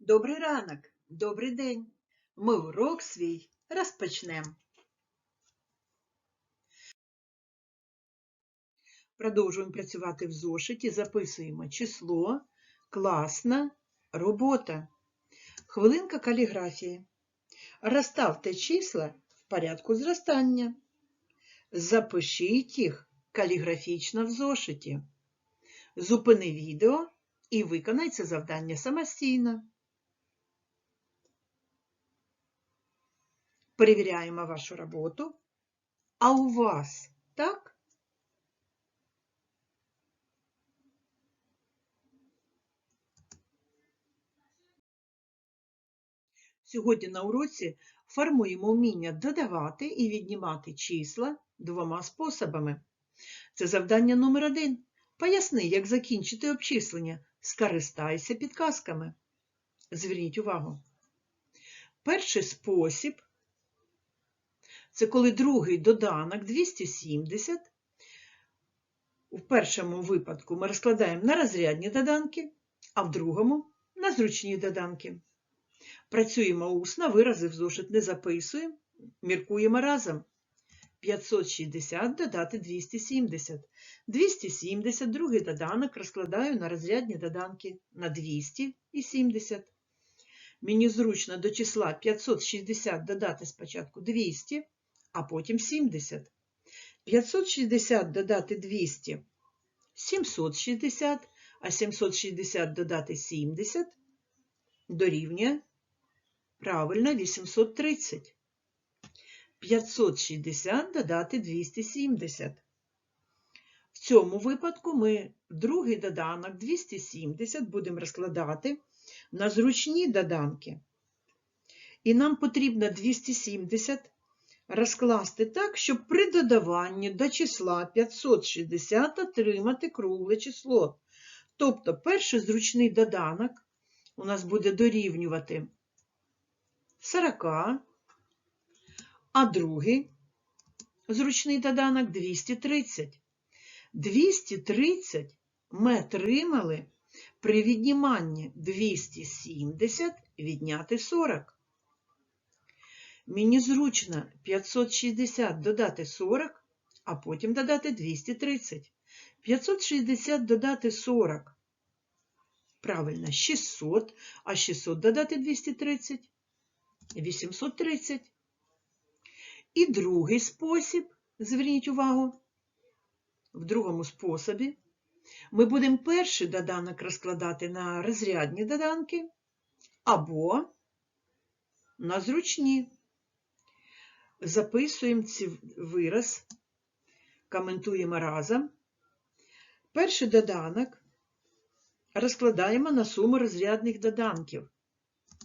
Добрий ранок, добрий день. Ми урок свій розпочнемо. Продовжуємо працювати в зошиті, записуємо число, класна, робота. Хвилинка каліграфії. Розставте числа в порядку зростання. Запишіть їх каліграфічно в зошиті. Зупини відео і виконай це завдання самостійно. Перевіряємо вашу роботу. А у вас так? Сьогодні на уроці формуємо вміння додавати і віднімати числа двома способами. Це завдання номер один. Поясни, як закінчити обчислення. Скористайся підказками. Зверніть увагу. Перший спосіб це коли другий доданок 270. У першому випадку ми розкладаємо на розрядні доданки, а в другому на зручні доданки. Працюємо усно, вирази в зошит не записуємо, міркуємо разом. 560 додати 270. 270, другий доданок розкладаю на розрядні доданки на 200 і 70. Мені зручно до числа 560 додати спочатку 200, а потім 70. 560 додати 200 760, а 760 додати 70 дорівнює правильно 830. 560 додати 270. В цьому випадку ми другий доданок 270 будемо розкладати на зручні доданки. І нам потрібно 270 розкласти так, щоб при додаванні до числа 560 отримати кругле число. Тобто перший зручний доданок у нас буде дорівнювати 40, а другий зручний доданок 230. 230 ми отримали при відніманні 270 відняти 40. Мені зручно 560 додати 40, а потім додати 230. 560 додати 40. Правильно, 600, а 600 додати 230. 830. І другий спосіб, зверніть увагу, в другому способі ми будемо перший доданок розкладати на розрядні доданки або на зручні. Записуємо ці вираз, коментуємо разом. Перший доданок розкладаємо на суму розрядних доданків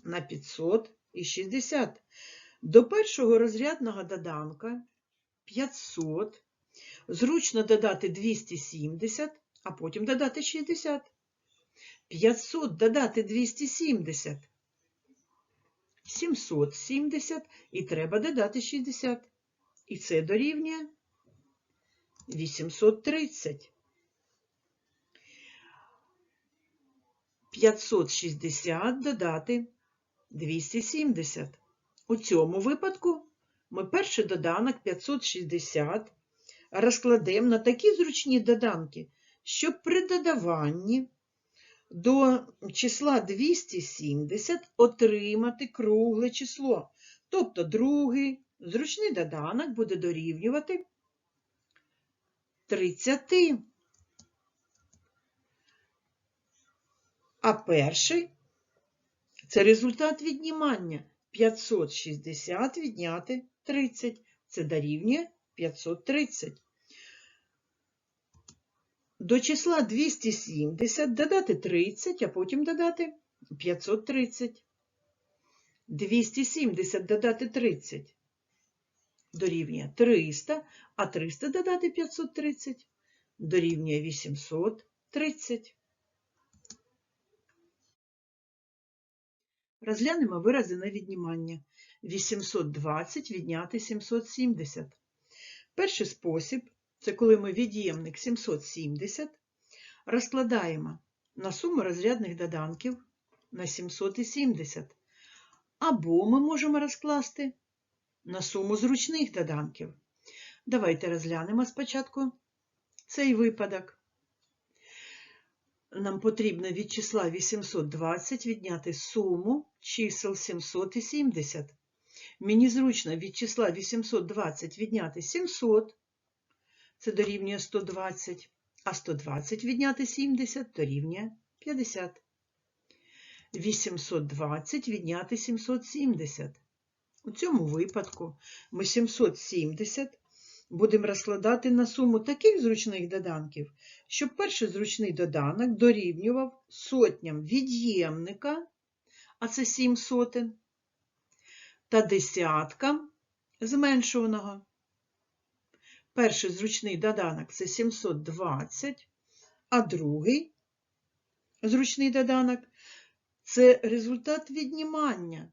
на 500 і 60. До першого розрядного доданка 500. Зручно додати 270, а потім додати 60. 500 додати 270. 770 і треба додати 60. І це дорівнює 830. 560 додати 270. У цьому випадку ми перший доданок 560 розкладемо на такі зручні доданки, щоб при додаванні до числа 270 отримати кругле число. Тобто другий зручний доданок буде дорівнювати 30. А перший це результат віднімання. 560 відняти 30. Це дорівнює 530. До числа 270 додати 30, а потім додати 530. 270 додати 30 дорівнює 300, а 300 додати 530 дорівнює 830. Розглянемо вирази на віднімання. 820 відняти 770. Перший спосіб це коли ми від'ємник 770 розкладаємо на суму розрядних доданків на 770. Або ми можемо розкласти на суму зручних доданків. Давайте розглянемо спочатку цей випадок. Нам потрібно від числа 820 відняти суму чисел 700 і 70. Мені зручно від числа 820 відняти 700, це дорівнює 120, а 120 відняти 70 дорівнює 50. 820 відняти 770. У цьому випадку ми 770 будемо розкладати на суму таких зручних доданків, щоб перший зручний доданок дорівнював сотням від'ємника, а це 7 сотень, та десяткам зменшуваного. Перший зручний доданок це 720, а другий зручний доданок це результат віднімання.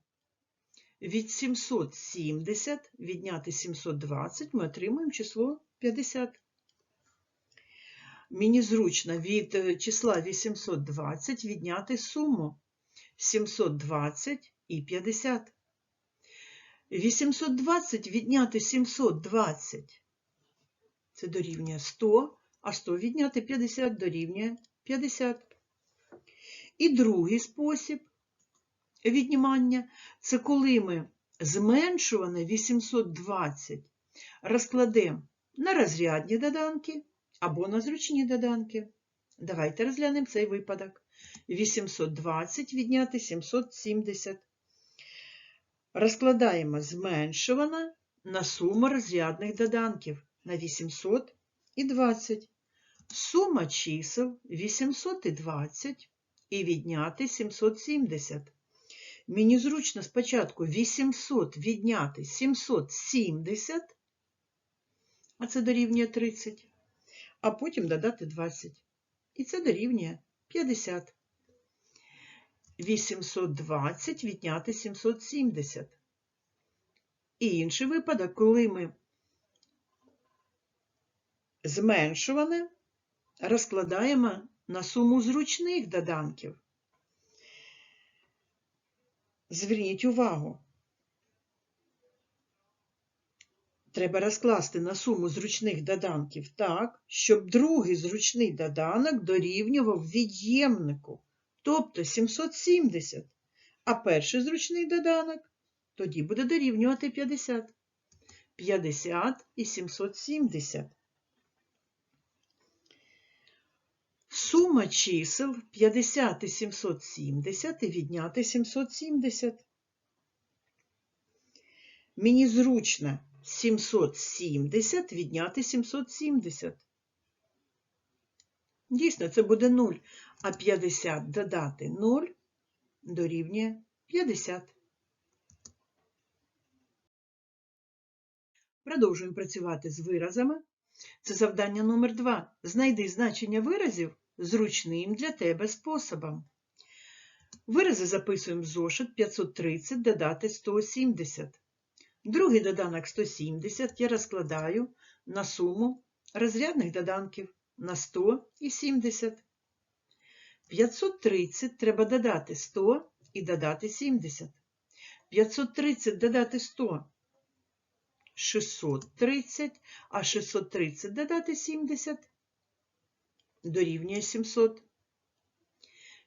Від 770 відняти 720 ми отримуємо число 50. Мені зручно від е, числа 820 відняти суму 720 і 50. 820 відняти 720 це дорівнює 100, а 100 відняти 50 дорівнює 50. І другий спосіб віднімання це коли ми зменшуване 820 розкладемо на розрядні доданки або на зручні доданки. Давайте розглянемо цей випадок. 820 відняти 770. Розкладаємо зменшуване на суму розрядних доданків на 800 і 20. Сума чисел 820 і відняти 770. Мені зручно спочатку 800 відняти 770, а це дорівнює 30, а потім додати 20. І це дорівнює 50. 820 відняти 770. І інший випадок, коли ми зменшуване розкладаємо на суму зручних доданків. Зверніть увагу. Треба розкласти на суму зручних доданків так, щоб другий зручний доданок дорівнював від'ємнику, тобто 770, а перший зручний доданок тоді буде дорівнювати 50. 50 і 770. Сума чисел 50 і 770 і відняти 770. Мені зручно 770 відняти 770. Дійсно, це буде 0, а 50 додати 0 дорівнює 50. Продовжуємо працювати з виразами. Це завдання номер 2. Знайди значення виразів зручним для тебе способом. Вирази записуємо в зошит 530 додати 170. Другий доданок 170 я розкладаю на суму розрядних доданків на 100 і 70. 530 треба додати 100 і додати 70. 530 додати 100 630, а 630 додати 70 дорівнює 700.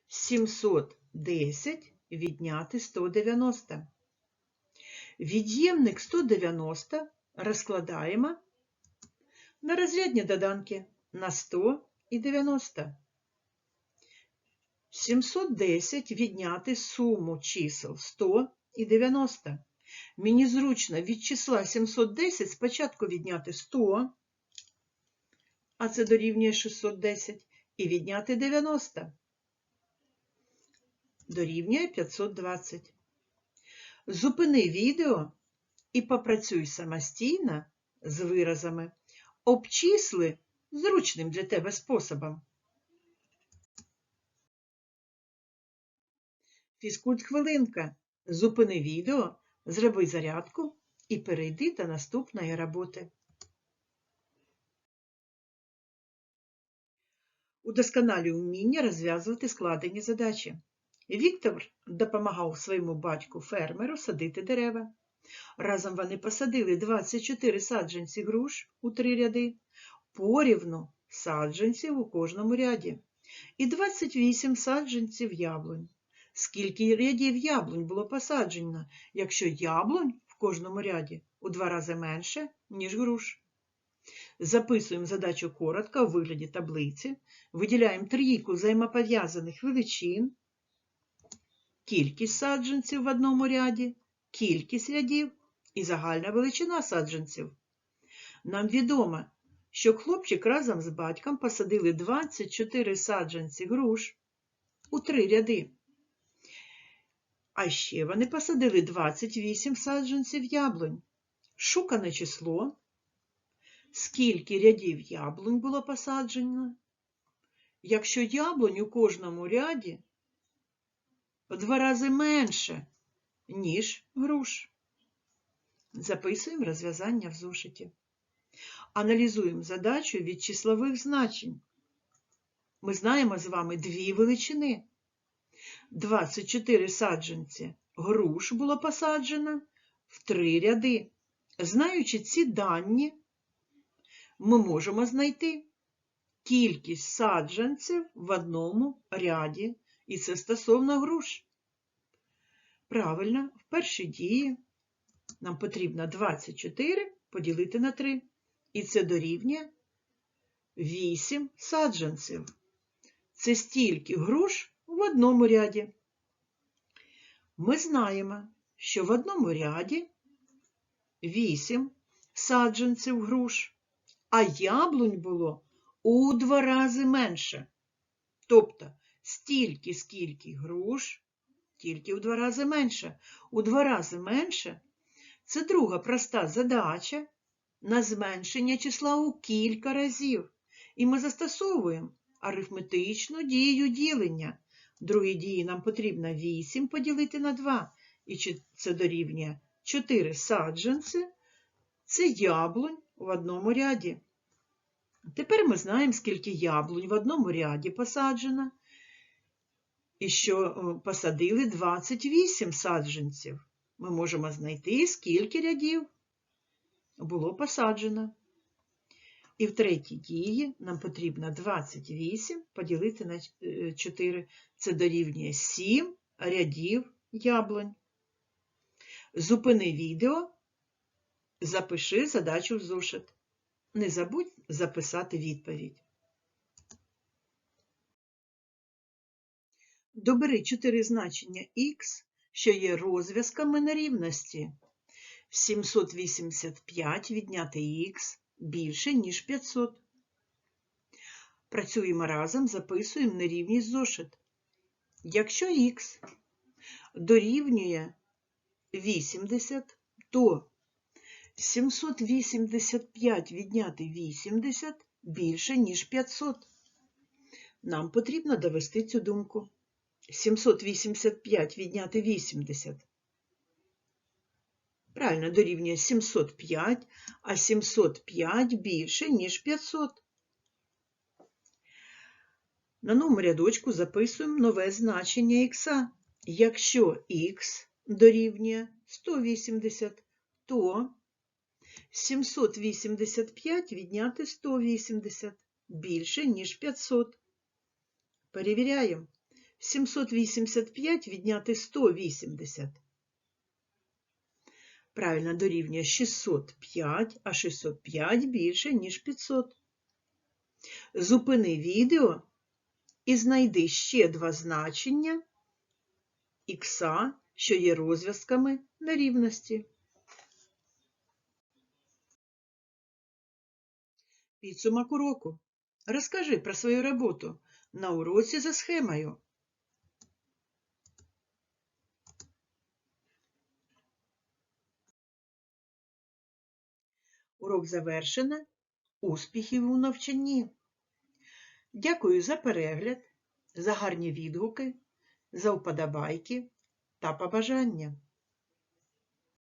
710 відняти 190. Від'ємник 190 розкладаємо на розрядні доданки на 100 і 90. 710 відняти суму чисел 100 і 90. Мені зручно від числа 710 спочатку відняти 100, а це дорівнює 610, і відняти 90. Дорівнює 520. Зупини відео і попрацюй самостійно з виразами. Обчисли зручним для тебе способом. Фізкульт хвилинка. Зупини відео, зроби зарядку і перейди до наступної роботи. Удосконалюй вміння розв'язувати складені задачі. Віктор допомагав своєму батьку фермеру садити дерева. Разом вони посадили 24 саджанці груш у три ряди, порівну саджанців у кожному ряді і 28 саджанців яблунь. Скільки рядів яблунь було посаджено, якщо яблунь в кожному ряді у два рази менше, ніж груш? Записуємо задачу коротко у вигляді таблиці, виділяємо трійку взаємопов'язаних величин, кількість саджанців в одному ряді, кількість рядів і загальна величина саджанців. Нам відомо, що хлопчик разом з батьком посадили 24 саджанці груш у три ряди. А ще вони посадили 28 саджанців яблунь. Шукане число. Скільки рядів яблунь було посаджено? Якщо яблунь у кожному ряді в два рази менше, ніж груш. Записуємо розв'язання в зошиті. Аналізуємо задачу від числових значень. Ми знаємо з вами дві величини. 24 саджанці груш було посаджено в три ряди. Знаючи ці дані, ми можемо знайти кількість саджанців в одному ряді, і це стосовно груш. Правильно, в першій дії нам потрібно 24 поділити на 3, і це дорівнює 8 саджанців. Це стільки груш в одному ряді. Ми знаємо, що в одному ряді 8 саджанців груш, а яблунь було у два рази менше. Тобто стільки, скільки груш, тільки в два рази менше. У два рази менше це друга проста задача на зменшення числа у кілька разів. І ми застосовуємо арифметичну дію ділення. Другій дії нам потрібно 8 поділити на 2, і це дорівнює 4 саджанці. Це яблунь в одному ряді. Тепер ми знаємо, скільки яблунь в одному ряді посаджено, і що посадили 28 саджанців. Ми можемо знайти, скільки рядів було посаджено. І в третій дії нам потрібно 28 поділити на 4. Це дорівнює 7 рядів яблунь. Зупини відео, запиши задачу в зошит. Не забудь записати відповідь. Добери 4 значення х, що є розв'язками нерівності. 785 відняти х більше, ніж 500. Працюємо разом, записуємо нерівність зошит. Якщо х дорівнює 80, то 785 відняти 80 більше, ніж 500. Нам потрібно довести цю думку. 785 відняти 80. Правильно, дорівнює 705, а 705 більше, ніж 500. На новому рядочку записуємо нове значення х. Якщо х дорівнює 180, то 785 відняти 180 більше, ніж 500. Перевіряємо. 785 відняти 180. Правильно дорівнює 605, а 605 більше, ніж 500. Зупини відео і знайди ще два значення х, що є розв'язками нерівності. Підсумок уроку. Розкажи про свою роботу на уроці за схемою. Урок завершено. Успіхів у навчанні. Дякую за перегляд, за гарні відгуки, за вподобайки та побажання.